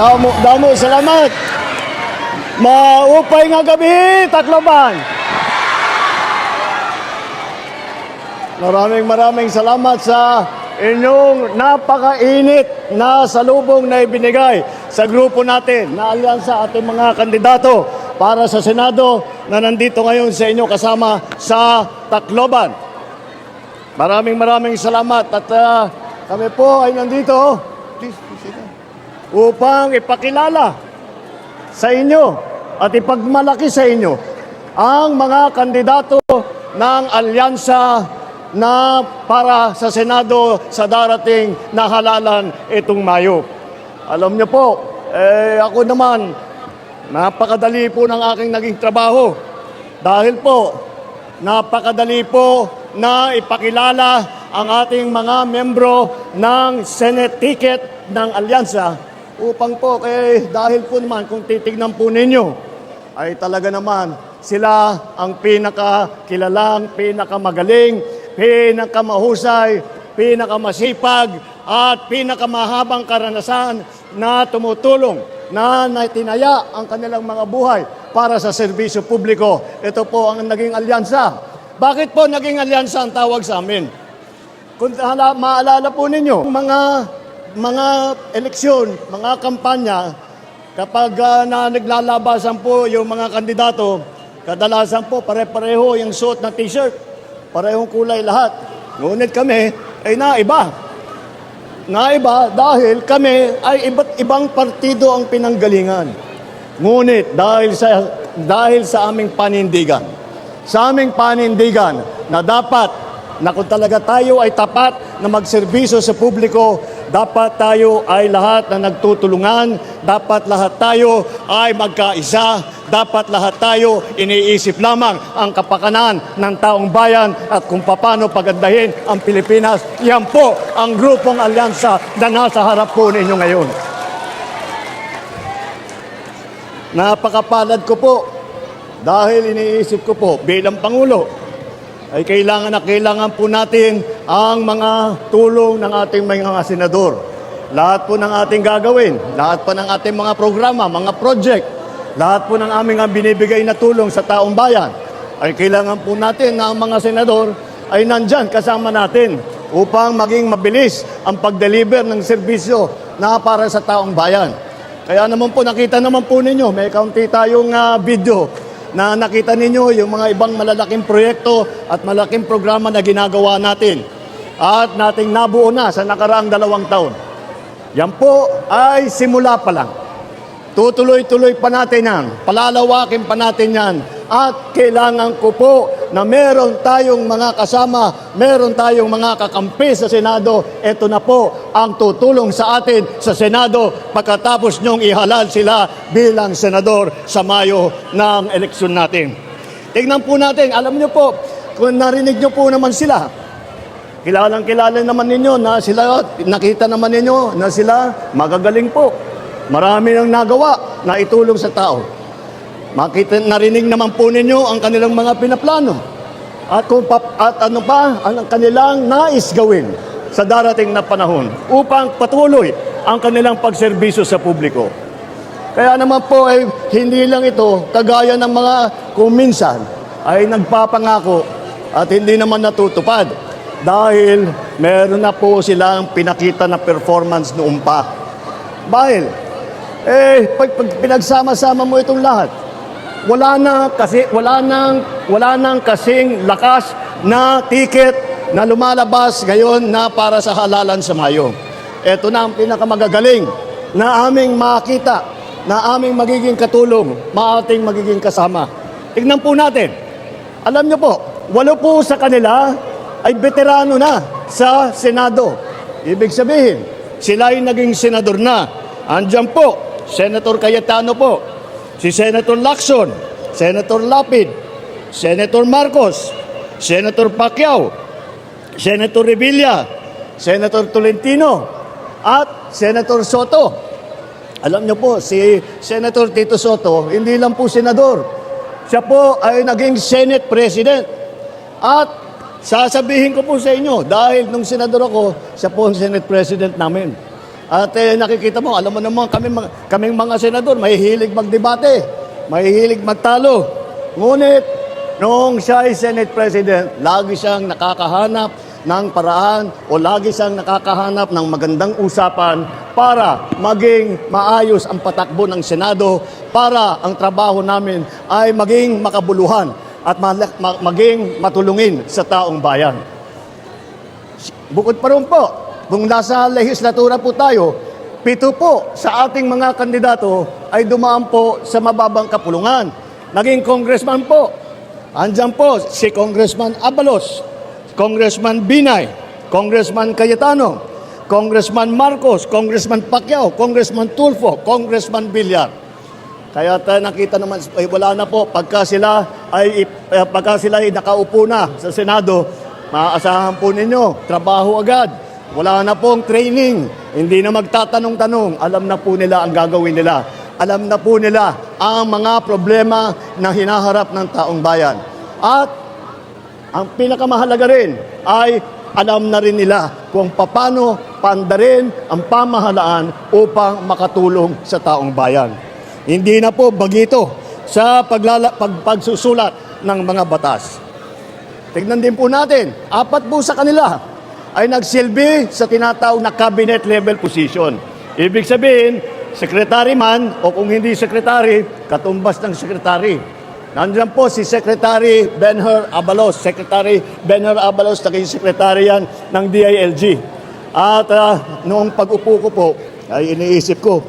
Damo, damo, salamat. Maupay nga gabi, Tacloban. Maraming maraming salamat sa inyong napakainit na salubong na ibinigay sa grupo natin na alyansa ating mga kandidato para sa Senado na nandito ngayon sa inyo kasama sa Tacloban. Maraming maraming salamat at ah, kami po ay nandito please. Upang ipakilala sa inyo at ipagmalaki sa inyo ang mga kandidato ng alyansa na para sa Senado sa darating na halalan itong Mayo. Alam niyo po, eh, ako naman, napakadali po ng aking naging trabaho. Dahil po, napakadali po na ipakilala ang ating mga membro ng Senate ticket ng alyansa upang po, eh, dahil po naman kung titignan po ninyo, ay talaga naman sila ang pinakakilalang, pinakamagaling, pinakamahusay, pinakamasipag at pinakamahabang karanasan na tumutulong na naitinaya ang kanilang mga buhay para sa serbisyo publiko. Ito po ang naging alyansa. Bakit po naging alyansa ang tawag sa amin? Kung maalala po ninyo, mga mga eleksyon, mga kampanya, kapag ah, na naglalabasan po yung mga kandidato, kadalasan po pare-pareho yung suot ng t-shirt, parehong kulay lahat. Ngunit kami ay naiba. Naiba dahil kami ay iba't ibang partido ang pinanggalingan. Ngunit dahil sa dahil sa aming panindigan, sa aming panindigan na dapat na kung talaga tayo ay tapat na magserbisyo sa publiko, dapat tayo ay lahat na nagtutulungan, dapat lahat tayo ay magkaisa, dapat lahat tayo iniisip lamang ang kapakanan ng taong bayan at kung paano pagandahin ang Pilipinas. Yan po ang grupong alyansa na nasa harap po ninyo ngayon. Napakapalad ko po dahil iniisip ko po bilang Pangulo ay kailangan na kailangan po natin ang mga tulong ng ating mga senador. Lahat po ng ating gagawin, lahat po ng ating mga programa, mga project, lahat po ng aming ang binibigay na tulong sa taong bayan, ay kailangan po natin na ang mga senador ay nandyan kasama natin upang maging mabilis ang pag-deliver ng serbisyo na para sa taong bayan. Kaya naman po, nakita naman po ninyo, may kaunti tayong ah, video na nakita ninyo yung mga ibang malalaking proyekto at malaking programa na ginagawa natin at nating nabuo na sa nakaraang dalawang taon. Yan po ay simula pa lang. Tutuloy-tuloy pa natin yan, palalawakin pa natin yan at kailangan ko po na meron tayong mga kasama, meron tayong mga kakampi sa Senado. Ito na po ang tutulong sa atin sa Senado pagkatapos nyong ihalal sila bilang senador sa Mayo ng eleksyon natin. Tingnan po natin, alam nyo po, kung narinig nyo po naman sila, kilalang kilala naman ninyo na sila, nakita naman ninyo na sila magagaling po. Marami nang nagawa na itulong sa tao. Makita, narinig naman po ninyo ang kanilang mga pinaplano. At, kung pap, at ano pa ang kanilang nais gawin sa darating na panahon upang patuloy ang kanilang pagserbisyo sa publiko. Kaya naman po ay hindi lang ito kagaya ng mga kung minsan ay nagpapangako at hindi naman natutupad dahil meron na po silang pinakita na performance noon pa. Dahil, eh, pag, pag pinagsama-sama mo itong lahat, wala na kasi wala nang wala nang kasing lakas na ticket na lumalabas ngayon na para sa halalan sa Mayo. Ito na ang pinakamagagaling na aming makita, na aming magiging katulong, maating magiging kasama. Tignan po natin. Alam niyo po, walo po sa kanila ay veterano na sa Senado. Ibig sabihin, sila ay naging senador na. Andiyan po, Senator Cayetano po, si Senator Lacson, Senator Lapid, Senator Marcos, Senator Pacquiao, Senator Revilla, Senator Tolentino, at Senator Soto. Alam niyo po, si Senator Tito Soto, hindi lang po senador. Siya po ay naging Senate President. At sasabihin ko po sa inyo, dahil nung senador ako, siya po ang Senate President namin. At eh, nakikita mo, alam mo naman kami, kaming mga senador, mahihilig magdebate, mahihilig magtalo. Ngunit, noong siya ay Senate President, lagi siyang nakakahanap ng paraan o lagi siyang nakakahanap ng magandang usapan para maging maayos ang patakbo ng Senado para ang trabaho namin ay maging makabuluhan at ma- ma- maging matulungin sa taong bayan. Bukod pa rin po, kung nasa legislatura po tayo, pito po sa ating mga kandidato ay dumaan po sa mababang kapulungan. Naging congressman po. Andyan po si Congressman Abalos, Congressman Binay, Congressman Cayetano, Congressman Marcos, Congressman Pacquiao, Congressman Tulfo, Congressman Villar. Kaya tayo nakita naman, ay wala na po, pagka sila ay, eh, pagka sila ay nakaupo na sa Senado, maaasahan po ninyo, trabaho agad. Wala na pong training, hindi na magtatanong-tanong, alam na po nila ang gagawin nila. Alam na po nila ang mga problema na hinaharap ng taong bayan. At ang pinakamahalaga rin ay alam na rin nila kung paano paandarin ang pamahalaan upang makatulong sa taong bayan. Hindi na po bagito sa paglala, pag, pagsusulat ng mga batas. Tignan din po natin, apat po sa kanila ay nagsilbi sa tinatawag na cabinet level position. Ibig sabihin, secretary man o kung hindi secretary, katumbas ng secretary. Nandiyan po si Secretary Benher Abalos. Secretary Benher Abalos, naging secretary yan ng DILG. At ah, noong pag-upo ko po, ay iniisip ko,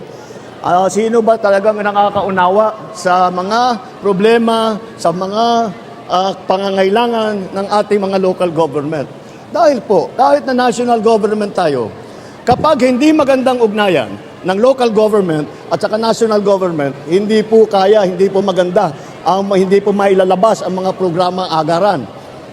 ah, sino ba talagang nakakaunawa sa mga problema, sa mga ah, pangangailangan ng ating mga local government. Dahil po, kahit na national government tayo, kapag hindi magandang ugnayan ng local government at saka national government, hindi po kaya, hindi po maganda, ang hindi po mailalabas ang mga programa agaran.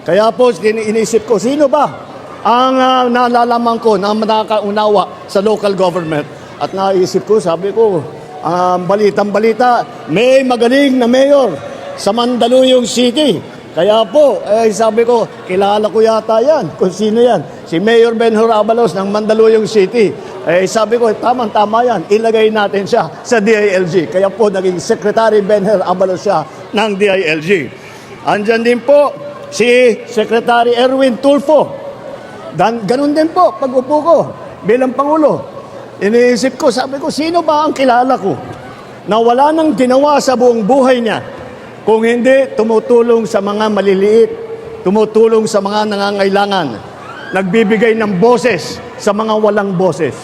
Kaya po, ini- inisip ko, sino ba ang uh, nalalaman ko na nakakaunawa sa local government? At naisip ko, sabi ko, um, balitang balita, may magaling na mayor sa Mandaluyong City. Kaya po, eh, sabi ko, kilala ko yata yan. Kung sino yan? Si Mayor Benhur Abalos ng Mandaluyong City. Eh, sabi ko, tamang-tama yan. Ilagay natin siya sa DILG. Kaya po, naging Secretary Benhur Abalos siya ng DILG. Andyan din po si Secretary Erwin Tulfo. Dan, ganun din po, pag upo ko bilang Pangulo. Iniisip ko, sabi ko, sino ba ang kilala ko na wala nang ginawa sa buong buhay niya kung hindi tumutulong sa mga maliliit, tumutulong sa mga nangangailangan, nagbibigay ng boses sa mga walang boses.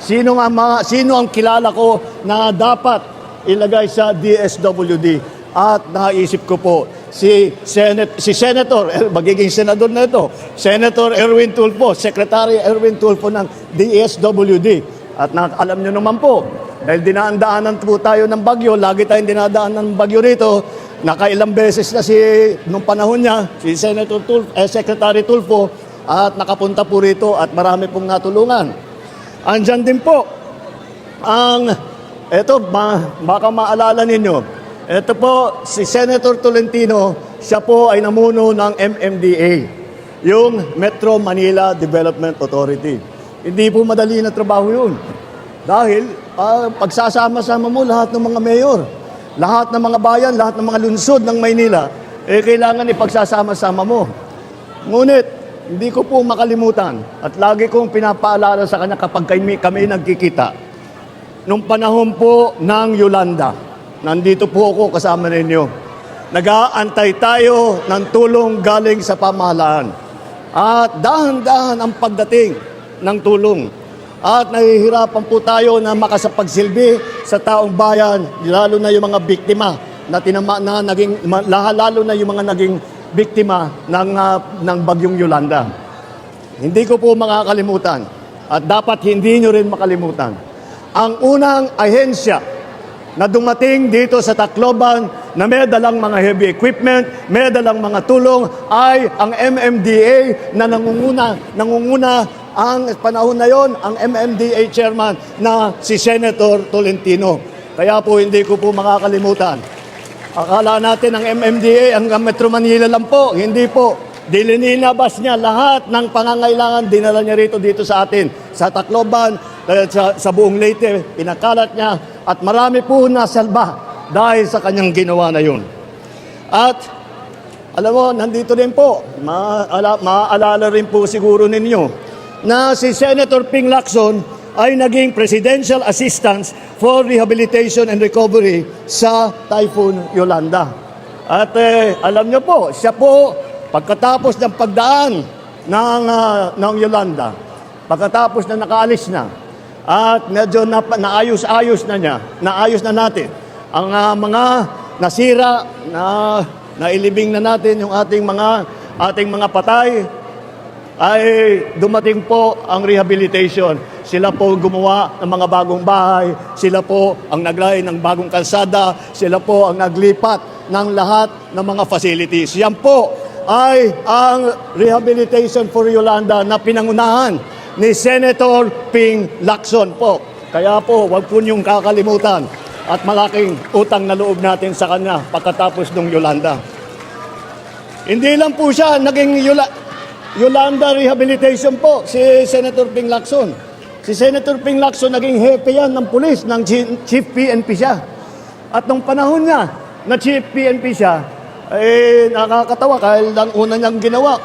Sino nga mga, sino ang kilala ko na dapat ilagay sa DSWD? At naisip ko po si Senate si Senator magiging senador na ito, Senator Erwin Tulfo, Secretary Erwin Tulfo ng DSWD. At alam niyo naman po, dahil dinaan-daanan po tayo ng bagyo, lagi tayong dinadaanan ng bagyo rito, nakailang beses na si, nung panahon niya, si Senator Tulfo, eh, Secretary Tulfo, at nakapunta po rito at marami pong natulungan. Andyan din po ang, eto, ma, baka maalala ninyo, ito po si Senator Tolentino, siya po ay namuno ng MMDA, yung Metro Manila Development Authority. Hindi po madali na trabaho yun. Dahil ah, pagsasama-sama mo lahat ng mga mayor, lahat ng mga bayan, lahat ng mga lungsod ng Maynila, eh kailangan ipagsasama-sama mo. Ngunit, hindi ko po makalimutan at lagi kong pinapaalala sa kanya kapag kami, kami nagkikita. Nung panahon po ng Yolanda, nandito po ako kasama ninyo. Nag-aantay tayo ng tulong galing sa pamahalaan. At dahan-dahan ang pagdating ng tulong. At nahihirapan po tayo na makasapagsilbi sa taong bayan, lalo na yung mga biktima na tinama na naging lalo na yung mga naging biktima ng ah, ng bagyong Yolanda. Hindi ko po makakalimutan at dapat hindi nyo rin makalimutan. Ang unang ahensya na dumating dito sa Tacloban na may dalang mga heavy equipment, may dalang mga tulong ay ang MMDA na nangunguna, nangunguna ang panahon na yon ang MMDA chairman na si Senator Tolentino. Kaya po hindi ko po makakalimutan. Akala natin ang MMDA hanggang Metro Manila lang po. Hindi po. Dilinilabas niya lahat ng pangangailangan, dinala niya rito dito sa atin. Sa Tacloban, sa, sa buong Leyte, pinakalat niya. At marami po nasalba dahil sa kanyang ginawa na yun. At alam mo, nandito din po, maala, maaalala rin po siguro ninyo na si Senator Ping Lacson ay naging Presidential Assistant for Rehabilitation and Recovery sa Typhoon Yolanda. At eh, alam nyo po, siya po, pagkatapos ng pagdaan ng, ah, ng Yolanda, pagkatapos na nakaalis na, at medyo na, naayos-ayos na niya, naayos na natin ang ah, mga nasira na nailibing na natin yung ating mga ating mga patay ay dumating po ang rehabilitation. Sila po gumawa ng mga bagong bahay, sila po ang naglay ng bagong kalsada, sila po ang naglipat ng lahat ng mga facilities. Yan po ay ang rehabilitation for Yolanda na pinangunahan ni Senator Ping Lacson po. Kaya po, wag po niyong kakalimutan at malaking utang na loob natin sa kanya pagkatapos ng Yolanda. Hindi lang po siya naging Yola, Yolanda Rehabilitation po, si Senator Ping Lacson. Si Senator Ping Lacson naging hepe yan ng pulis, ng chi- Chief PNP siya. At nung panahon niya na Chief PNP siya, eh, nakakatawa dahil ang una niyang ginawa,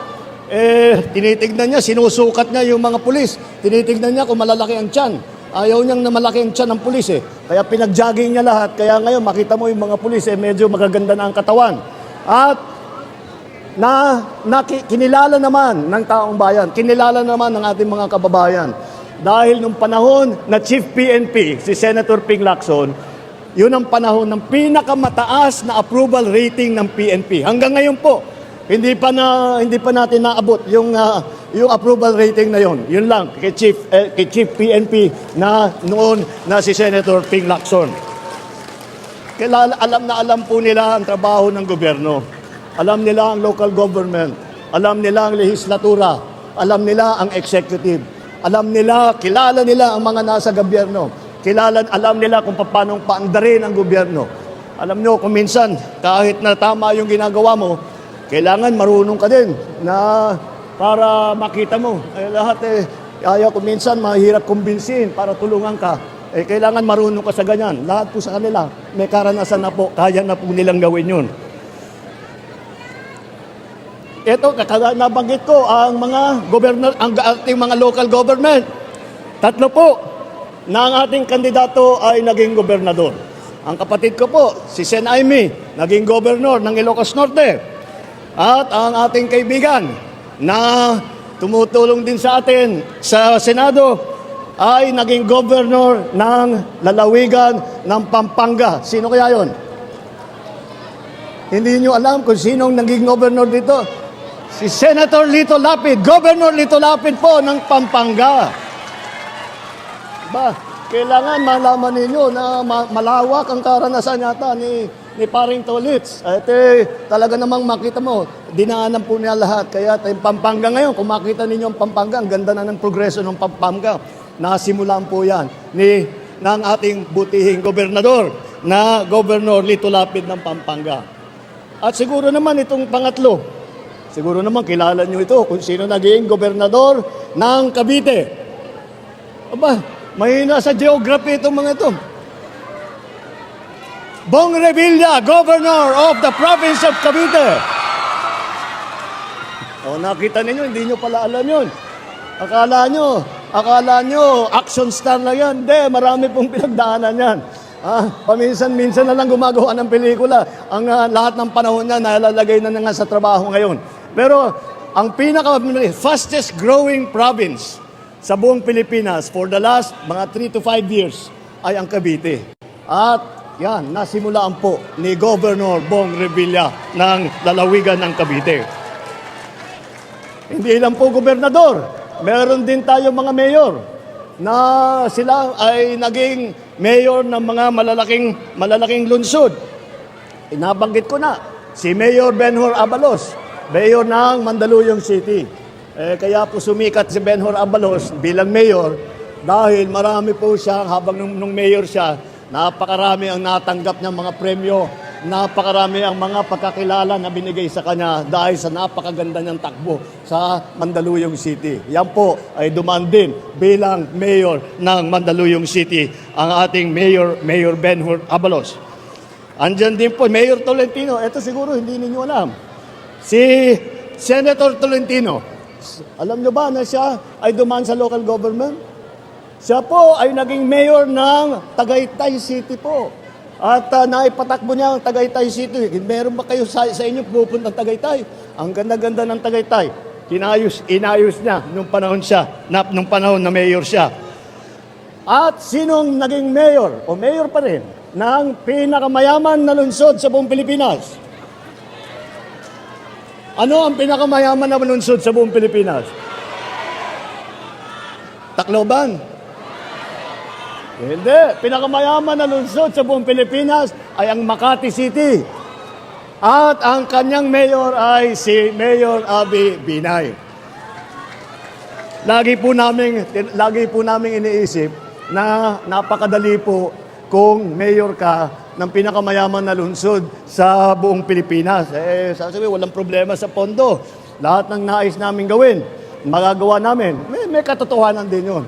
eh, tinitignan niya, sinusukat niya yung mga pulis. Tinitignan niya kung malalaki ang tiyan. Ayaw niyang na malaki ang tiyan ng pulis eh. Kaya pinag-jogging niya lahat. Kaya ngayon makita mo yung mga pulis eh, medyo magaganda na ang katawan. At na, na ki- kinilala naman ng taong bayan, kinilala naman ng ating mga kababayan. Dahil nung panahon na Chief PNP, si Senator Ping Lacson, yun ang panahon ng pinakamataas na approval rating ng PNP. Hanggang ngayon po, hindi pa na hindi pa natin naabot yung ah, yung approval rating na yon. Yun lang kay Chief eh, kay Chief PNP na noon na si Senator Ping Lacson. Kilala, alam na alam po nila ang trabaho ng gobyerno. Alam nila ang local government. Alam nila ang legislatura. Alam nila ang executive. Alam nila, kilala nila ang mga nasa gobyerno. Kilala, alam nila kung paano paandarin ang gobyerno. Alam nyo, kung minsan, kahit na tama yung ginagawa mo, kailangan marunong ka din na para makita mo. Eh, lahat eh, ayaw ko minsan mahirap kumbinsin para tulungan ka. Eh, kailangan marunong ka sa ganyan. Lahat po sa kanila, may karanasan na po, kaya na po nilang gawin yun. Ito, kaka- nabanggit ko, ang mga governor, ang ating mga local government. Tatlo po na ang ating kandidato ay naging gobernador. Ang kapatid ko po, si Sen Aimee, naging gobernador ng Ilocos Norte. At ang ating kaibigan na tumutulong din sa atin sa Senado ay naging governor ng lalawigan ng Pampanga. Sino kaya yon? Hindi nyo alam kung sinong naging governor dito. Si Senator Lito Lapid, Governor Lito Lapid po ng Pampanga. Ba, kailangan malaman ninyo na ma- malawak ang karanasan yata ni ni Paring Tolits. At eh, talaga namang makita mo, dinaanan po niya lahat. Kaya yung Pampanga ngayon, kung makita ninyo ang Pampanga, ang ganda na ng progreso ng Pampanga. Nasimulan po yan ni ng ating butihing gobernador na Governor Lito Lapid ng Pampanga. At siguro naman itong pangatlo, siguro naman kilala nyo ito kung sino naging gobernador ng Cavite. Aba, mahina sa geography itong mga ito. Bong Revilla, Governor of the Province of Cavite. O nakita ninyo, hindi nyo pala alam yun. Akala nyo, akala nyo, action star lang yan. Hindi, marami pong pinagdaanan yan. Ah, paminsan-minsan na lang gumagawa ng pelikula. Ang ah, lahat ng panahon niya nalalagay na na nga sa trabaho ngayon. Pero ang pinaka fastest growing province sa buong Pilipinas for the last mga 3 to 5 years ay ang Cavite. At yan, nasimulaan po ni Governor Bong Revilla ng lalawigan ng Cavite. Hindi lang po gobernador, meron din tayo mga mayor na sila ay naging mayor ng mga malalaking malalaking lungsod. Inabanggit ko na si Mayor Benhor Abalos, mayor ng Mandaluyong City. Eh, kaya po sumikat si Benhor Abalos bilang mayor dahil marami po siya habang nung, nung mayor siya, napakarami ang natanggap niya mga premyo napakarami ang mga pagkakilala na binigay sa kanya dahil sa napakaganda niyang takbo sa Mandaluyong City. Yan po ay dumaan din bilang mayor ng Mandaluyong City ang ating mayor, Mayor Benhur Abalos. Andyan din po, Mayor Tolentino. Ito siguro hindi ninyo alam. Si Senator Tolentino. Alam nyo ba na siya ay dumaan sa local government? Siya po ay naging mayor ng Tagaytay City po. At uh, naipatakbo niya ang Tagaytay City. Meron ba kayo sa, sa inyo pupunta ng Tagaytay? Ang ganda-ganda ng Tagaytay. Kinayos, inayos niya nung panahon siya, na, nung panahon na mayor siya. At sinong naging mayor o mayor pa rin ng pinakamayaman na lungsod sa buong Pilipinas? Ano ang pinakamayaman na lungsod sa buong Pilipinas? Tacloban. Hindi. Pinakamayaman na lungsod sa buong Pilipinas ay ang Makati City. At ang kanyang mayor ay si Mayor Abi Binay. Lagi po namin lagi po namin iniisip na napakadali po kung mayor ka ng pinakamayaman na lungsod sa buong Pilipinas. Eh, sasabi, walang problema sa pondo. Lahat ng nais namin gawin, magagawa namin. May, may katotohanan din yun.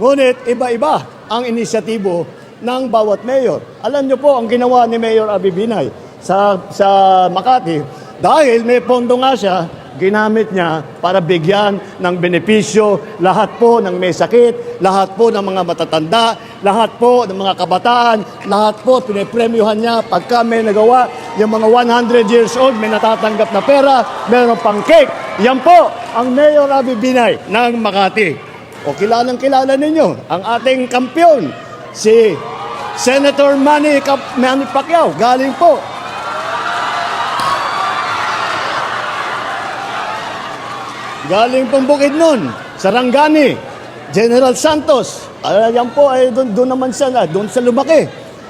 Ngunit, iba-iba ang inisyatibo ng bawat mayor. Alam niyo po ang ginawa ni Mayor Abibinay sa, sa Makati. Dahil may pondo nga siya, ginamit niya para bigyan ng benepisyo lahat po ng may sakit, lahat po ng mga matatanda, lahat po ng mga kabataan, lahat po pinipremyohan niya pagka may nagawa. Yung mga 100 years old may natatanggap na pera, meron pang cake. Yan po ang Mayor Rabi Binay ng Makati. O kilalang kilala ninyo ang ating kampyon, si Senator Manny, Manny Pacquiao, galing po Galing pong Bukidnon, Sarangani, General Santos. Uh, yan po ay doon, doon naman siya, na, doon sa lumaki.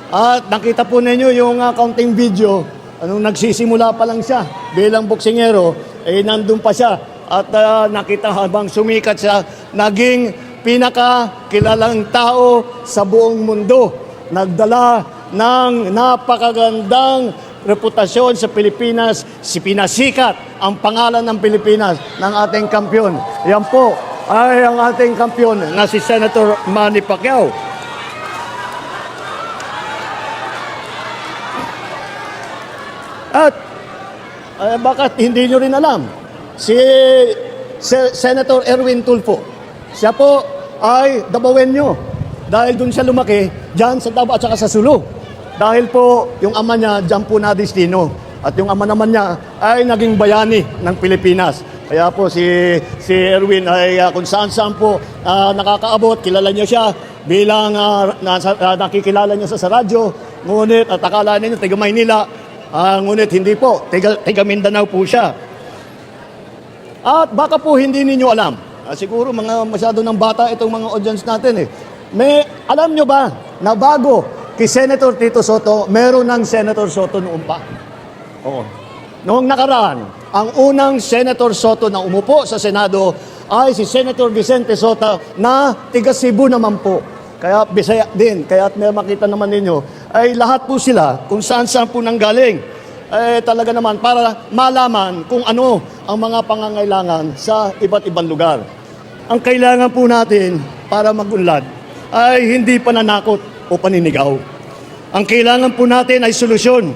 At nakita po ninyo yung uh, counting video, anong nagsisimula pa lang siya bilang boksingero, eh nandun pa siya. At uh, nakita habang sumikat siya, naging pinakakilalang tao sa buong mundo. Nagdala ng napakagandang reputasyon sa Pilipinas, si pinasikat ang pangalan ng Pilipinas ng ating kampyon. Yan po ay ang ating kampyon na si Senator Manny Pacquiao. At eh, bakit hindi nyo rin alam? Si Se- Senator Erwin Tulfo, siya po ay Dabawenyo. Dahil dun siya lumaki, dyan sa Davao at saka sa Sulu. Dahil po, yung ama niya, dyan po na destino. At yung ama naman niya ay naging bayani ng Pilipinas. Kaya po si, si Erwin ay uh, kung saan saan po uh, nakakaabot, kilala niya siya bilang uh, nasa, uh, nakikilala niya sa, sa radyo. Ngunit at akala niya taga Maynila, uh, ngunit hindi po, taga, Mindanao po siya. At baka po hindi ninyo alam, uh, siguro mga masyado ng bata itong mga audience natin eh. May, alam nyo ba na bago kay Senator Tito Soto, meron ng Senator Soto noon pa? Oo. Noong nakaraan, ang unang Senator Soto na umupo sa Senado ay si Senator Vicente Soto na tiga Cebu naman po. Kaya Bisaya din, kaya at may makita naman ninyo, ay lahat po sila kung saan saan po nanggaling. Eh talaga naman para malaman kung ano ang mga pangangailangan sa iba't ibang lugar. Ang kailangan po natin para magunlad ay hindi pananakot o paninigaw. Ang kailangan po natin ay solusyon.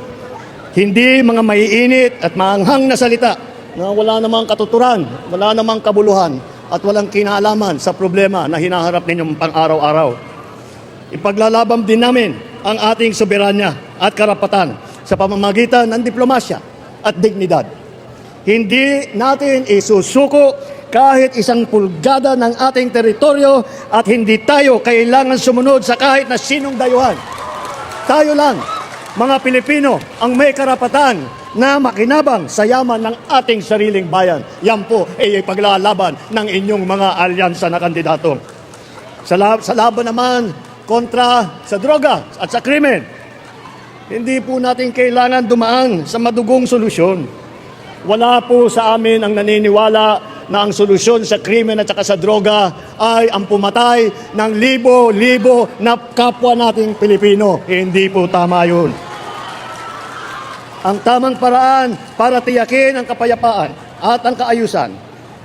Hindi mga maiinit at maanghang na salita na wala namang katuturan, wala namang kabuluhan at walang kinalaman sa problema na hinaharap ninyong pang-araw-araw. Ipaglalaban din namin ang ating soberanya at karapatan sa pamamagitan ng diplomasya at dignidad. Hindi natin isusuko kahit isang pulgada ng ating teritoryo at hindi tayo kailangan sumunod sa kahit na sinong dayuhan. Tayo lang, mga Pilipino, ang may karapatan na makinabang sa yaman ng ating sariling bayan. Yan po ay paglalaban ng inyong mga alyansa na kandidato. Sa, lab- sa laban naman kontra sa droga at sa krimen, hindi po natin kailangan dumaan sa madugong solusyon. Wala po sa amin ang naniniwala na ang solusyon sa krimen at saka sa droga ay ang pumatay ng libo-libo na kapwa nating Pilipino. Hindi po tama yun. ang tamang paraan para tiyakin ang kapayapaan at ang kaayusan.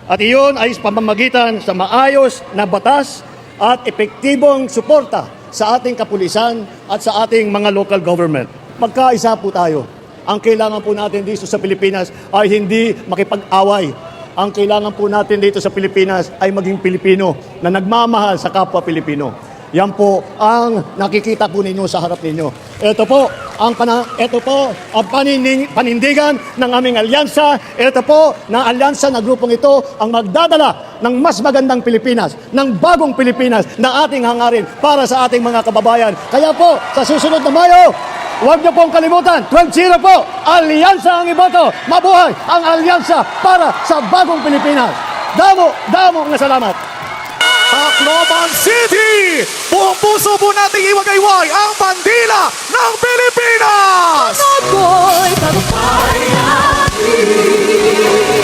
At iyon ay pamamagitan sa maayos na batas at epektibong suporta sa ating kapulisan at sa ating mga local government. Magkaisa po tayo. Ang kailangan po natin dito sa Pilipinas ay hindi makipag-away. Ang kailangan po natin dito sa Pilipinas ay maging Pilipino na nagmamahal sa kapwa Pilipino. Yan po ang nakikita po ninyo sa harap ninyo. Ito po ang pana, ito po ang panining, panindigan ng aming alyansa. Ito po na alyansa na grupong ito ang magdadala ng mas magandang Pilipinas, ng bagong Pilipinas na ating hangarin para sa ating mga kababayan. Kaya po, sa susunod na Mayo, Huwag niyo pong kalimutan, 12-0 po, alyansa ang iboto. Mabuhay ang alyansa para sa bagong Pilipinas. Damo, damo nga salamat. Tacloban City! Buong puso po nating iwagayway ang bandila ng Pilipinas! ako'y tagumpay natin.